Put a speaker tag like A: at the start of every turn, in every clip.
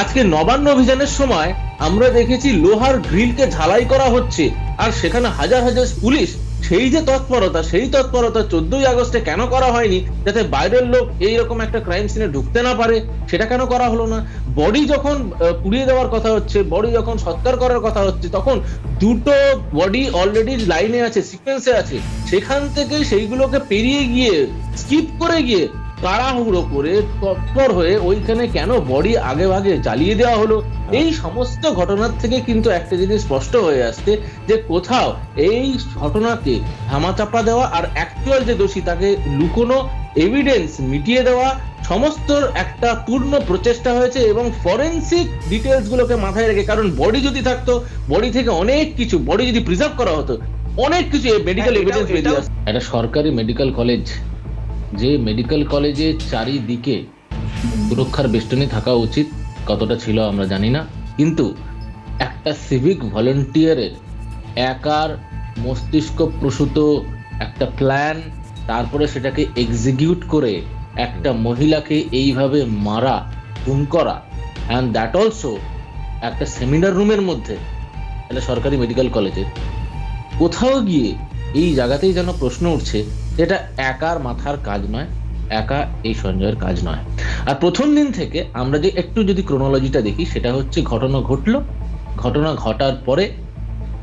A: আজকে নবান্ন অভিযানের সময় আমরা দেখেছি লোহার গ্রিলকে ঝালাই করা হচ্ছে, আর সেখানে হাজার হাজার পুলিশ সেই যে তৎপরতা, সেই তৎপরতা চোদ্দই আগস্টে কেন করা হয়নি, যাতে বাইরের লোক এইরকম একটা ক্রাইম সিনে ঢুকতে না পারে, সেটা কেন করা হলো না? বডি যখন পুড়িয়ে দেওয়ার কথা হচ্ছে, বডি যখন সৎকার করার কথা হচ্ছে, তখন দুটো বডি অলরেডি লাইনে আছে সিকোয়েন্সে আছে। সেখান থেকে সেইগুলোকে পেরিয়ে গিয়ে স্কিপ করে গিয়ে তাড়াহুড়ো করে তৎপর হয়ে ওইখানে কেন বডি আগে ভাগে জ্বালিয়ে দেওয়া হলো? এই সমস্ত ঘটনার থেকে কিন্তু একটা জিনিস স্পষ্ট হয়ে আসছে যে কোথাও এই ঘটনাকে ধামাচাপা দেওয়া আর অ্যাকচুয়াল যে দোষী তাকে লুকোনো এভিডেন্স মিটিয়ে দেওয়া সমস্ত একটা পূর্ণ প্রচেষ্টা হয়েছে এবং ফরেন্সিক ডিটেলস গুলোকে মাথায় রেখে কারণ বডি যদি থাকতো বডি থেকে অনেক কিছু বডি যদি প্রিজার্ভ করা হতো অনেক কিছু মেডিকেল
B: হ্যাঁ,
A: এভিডেন্স বেরিয়ে আসতো। একটা সরকারি মেডিকেল কলেজ যে মেডিকেল কলেজের চারিদিকে সুরক্ষার বেষ্টনী থাকা উচিত, কতটা ছিল আমরা জানি না। কিন্তু একটা সিভিক ভলেন্টিয়ারের একার মস্তিষ্ক প্রসূত একটা প্ল্যান তারপরে সেটাকে এক্সিকিউট করে একটা মহিলাকে এইভাবে মারা, খুন করা অ্যান্ড দ্যাট অলসো একটা সেমিনার রুমের মধ্যে, একটা সরকারি মেডিকেল কলেজের কোথাও গিয়ে এই জায়গাতেই যেন প্রশ্ন উঠছে, এটা একার মাথার কাজ নয়, একা এই সঞ্জয়ের কাজ নয়। আর প্রথম দিন থেকে আমরা যে একটু যদি ক্রোনোলজিটা দেখি, সেটা হচ্ছে ঘটনা ঘটলো। ঘটনা ঘটার পরে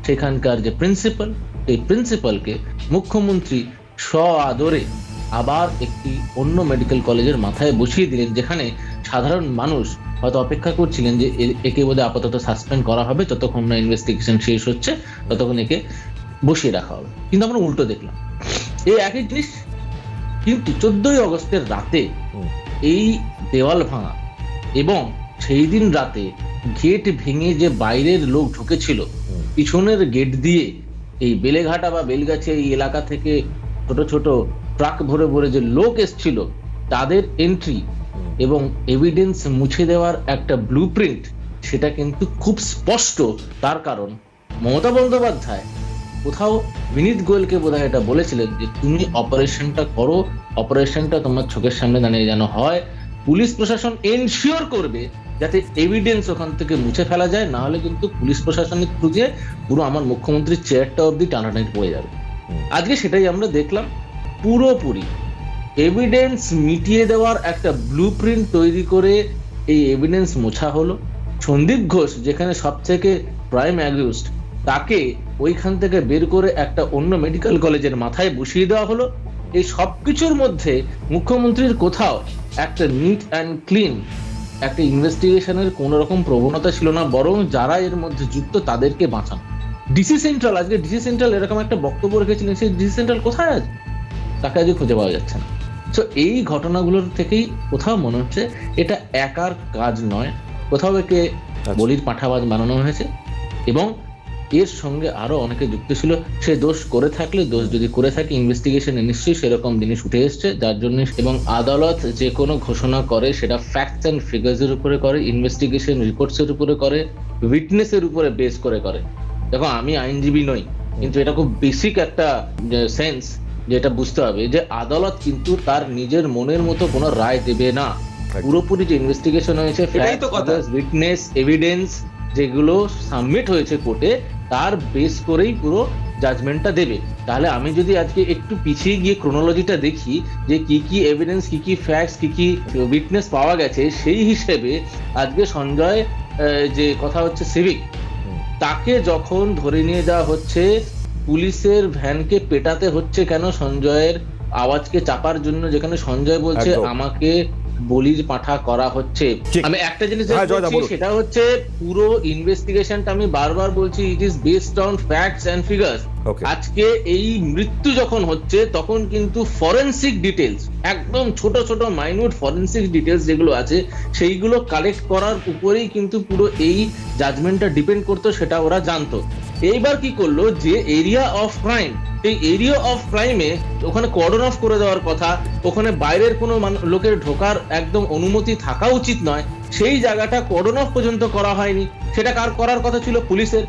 A: সেখানকার যে প্রিন্সিপাল এই প্রিন্সিপালকে মুখ্যমন্ত্রী স্ব আদরে আবার একটি অন্য মেডিকেল কলেজের মাথায় বসিয়ে দিলেন, যেখানে সাধারণ মানুষ হয়তো অপেক্ষা করছিলেন যে একে বোধহয় আপাতত সাসপেন্ড করা হবে যতক্ষণ না ইনভেস্টিগেশন শেষ হচ্ছে, ততক্ষণ একে বসিয়ে রাখা হবে। কিন্তু আমরা উল্টো দেখলাম। এই একই জিনিস কিন্তু চোদ্দই আগস্টের রাতে এই দেওয়াল ভাঙা এবং সেই দিন রাতে গেট ভেঙে যে বাইরের লোক ঢুকেছিল পিছনের গেট দিয়ে এই বেলেঘাটা বা বেলগাছি এই এলাকা থেকে ছোট ছোট ট্রাক ভরে ভরে যে লোক এসছিল তাদের এন্ট্রি এবং এভিডেন্স মুছে দেওয়ার একটা ব্লুপ্রিন্ট সেটা কিন্তু খুব স্পষ্ট। তার কারণ মমতা বন্দ্যোপাধ্যায় কোথাও বিনীত গোয়েলকে বোধহয় এটা বলেছিলেন যে তুমি অপারেশনটা করো অপারেশনটা তোমার চোখের সামনে দাঁড়িয়ে যেন হয়। পুলিশ প্রশাসন এনশিওর করবে যাতে এভিডেন্স ওখান থেকে মুছে ফেলা যায় না হলে কিন্তু পুলিশ প্রশাসনিক খুঁজে পুরো আমার মুখ্যমন্ত্রীর চেয়ারটা অব্দি টানাটানি পড়ে যাবে। আজকে সেটাই আমরা দেখলাম পুরোপুরি এভিডেন্স মিটিয়ে দেওয়ার একটা ব্লুপ্রিন্ট তৈরি করে এই এভিডেন্স মোছা হলো। সন্দীপ ঘোষ যেখানে সব থেকে প্রাইম অ্যাকিউজড তাকে ওইখান থেকে বের করে একটা অন্য মেডিকেল কলেজের মাথায় বসিয়ে দেওয়া হলো। এই সব কিছুর মধ্যে মুখ্যমন্ত্রীর কোথাও একটা নিট অ্যান্ড ক্লিন একটা ইনভেস্টিগেশনের কোনো রকম প্রবণতা ছিল না বরং যারা এর মধ্যে যুক্ত তাদেরকে বাঁচানো। ডিসি সেন্ট্রাল আজকে ডিসি সেন্ট্রাল এরকম একটা বক্তব্য রেখেছিলেন সেই ডিসি সেন্ট্রাল কোথায় আছে? তাকে আজকে খুঁজে পাওয়া যাচ্ছে না। তো এই ঘটনাগুলোর থেকেই কোথাও মনে হচ্ছে এটা একার কাজ নয়। কোথাও একে বলির পাঠাবাজ বানানো হয়েছে এবং এর সঙ্গে আরও অনেকে যুক্ত ছিল। সে দোষ করে থাকলে দোষ যদি করে থাকে ইনভেস্টিগেশনে নিশ্চয়ই সেরকম জিনিস উঠে এসছে যার জন্য এবং আদালত যে কোনো ঘোষণা করে সেটা ফ্যাক্টস অ্যান্ড ফিগার্স এর উপরে করে ইনভেস্টিগেশন রিপোর্টস এর উপরে করে উইটনেসের উপরে বেস করে করে। দেখো আমি আইনজীবী নই কিন্তু এটা খুব বেসিক একটা সেন্স যেটা বুঝতে হবে যে আদালত কিন্তু তার নিজের মনের মতো কোনো রায় দেবে না। পুরোপুরি যে ইনভেস্টিগেশন হয়েছে। উইটনেস এভিডেন্স যেগুলো সাবমিট হয়েছে কোর্টে তার বেস করেই পুরো জাজমেন্টটা দেবে। তাহলে আমি যদি আজকে একটু পিছিয়ে গিয়ে ক্রোনোলজিটা দেখি যে কি কি এভিডেন্স কি কি ফ্যাক্টস কি কি উইটনেস পাওয়া গেছে সেই হিসেবে আজকে সঞ্জয় যে কথা হচ্ছে সিভিক তাকে যখন ধরে নিয়ে যাওয়া হচ্ছে পুলিশের ভ্যানকে পেটাতে হচ্ছে কেন সঞ্জয়ের আওয়াজকে চাপার জন্য? যেখানে সঞ্জয় বলছে আমাকে বলির পাঠা করা হচ্ছে। আমি একটা জিনিস
B: হ্যাঁ।
A: সেটা হচ্ছে পুরো ইনভেস্টিগেশনটা আমি বারবার বলছি it is based on facts and figures আজকে এই মৃত্যু যখন হচ্ছে তখন কিন্তু ফরেনসিক ডিটেলস একদম ছোট ছোট মাইনিউট ফরেনসিক ডিটেলস যেগুলো আছে সেইগুলো কালেক্ট করার উপরেই কিন্তু পুরো এই জাজমেন্টটা ডিপেন্ড করতো সেটা ওরা জানতো। এইবার কি করল যে এরিয়া অফ ক্রাইম এই এরিয়া অফ ক্রাইমে ওখানে কর্ডন অফ করে দেওয়ার কথা, ওখানে বাইরের কোনো লোকের ঢোকার একদম অনুমতি থাকা উচিত নয়। সেই জায়গাটা কর্ডন অফ পর্যন্ত করা হয়নি। সেটা কার, করার কথা ছিল? পুলিশের।